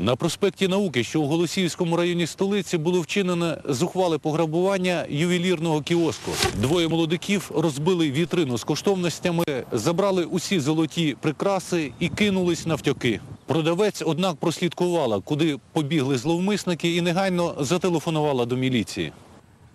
На проспекті Науки, що у Голосіївському районі столиці, було вчинене зухвале пограбування ювелірного кіоску. Двоє молодиків розбили вітрину з коштовностями, забрали усі золоті прикраси і кинулись навтьоки. Продавець, однак, прослідкувала, куди побігли зловмисники і негайно зателефонувала до міліції.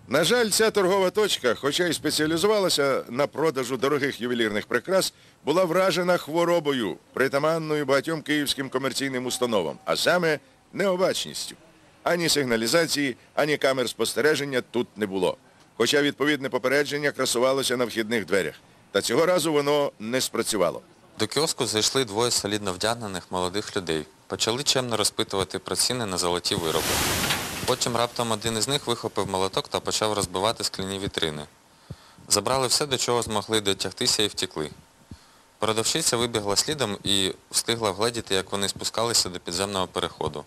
На жаль, ця торгова точка, хоча й спеціалізувалася на продажу дорогих ювелірних прикрас, була вражена хворобою, притаманною багатьом київським комерційним установам, а саме необачністю. Ані сигналізації, ані камер спостереження тут не було. Хоча відповідне попередження красувалося на вхідних дверях. Та цього разу воно не спрацювало. До кіоску зайшли двоє солідно вдягнених молодих людей. Почали чемно розпитувати про ціни на золоті вироби. Потім раптом один із них вихопив молоток та почав розбивати скляні вітрини. Забрали все, до чого змогли дотягтися і втекли. Продавщиця вибігла слідом і встигла вгледіти, як вони спускалися до підземного переходу.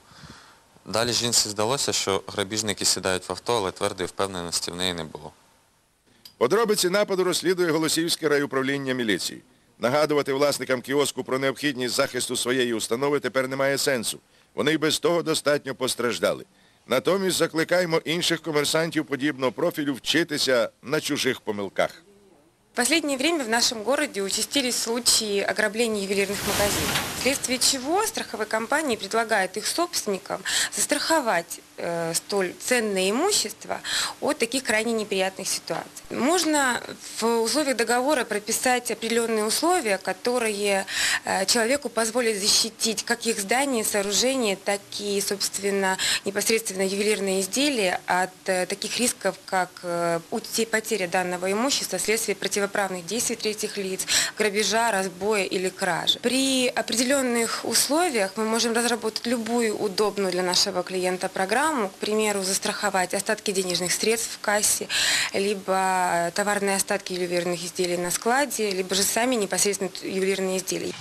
Далі жінці здалося, що грабіжники сідають в авто, але твердої впевненості в неї не було. Подробиці нападу розслідує Голосіївське райуправління міліції. Нагадувати власникам кіоску про необхідність захисту своєї установи тепер немає сенсу. Вони й без того достатньо постраждали. Натомість закликаємо інших комерсантів подібного профілю вчитися на чужих помилках. В последнее время в нашем городе участились случаи ограбления ювелирных магазинов, вследствие чего страховые компании предлагают их собственникам застраховать э, столь ценное имущество от таких крайне неприятных ситуаций. Можно в условиях договора прописать определенные условия, которые э, человеку позволят защитить как их здание, сооружение, так и, собственно, непосредственно ювелирные изделия от э, таких рисков, как э, потеря данного имущества вследствие противоправных действий третьих лиц, грабежа, разбоя или кражи. При определенных условиях мы можем разработать любую удобную для нашего клиента программу, к примеру, застраховать остатки денежных средств в кассе, либо товарные остатки ювелирных изделий на складе, либо же сами непосредственно ювелирные изделия.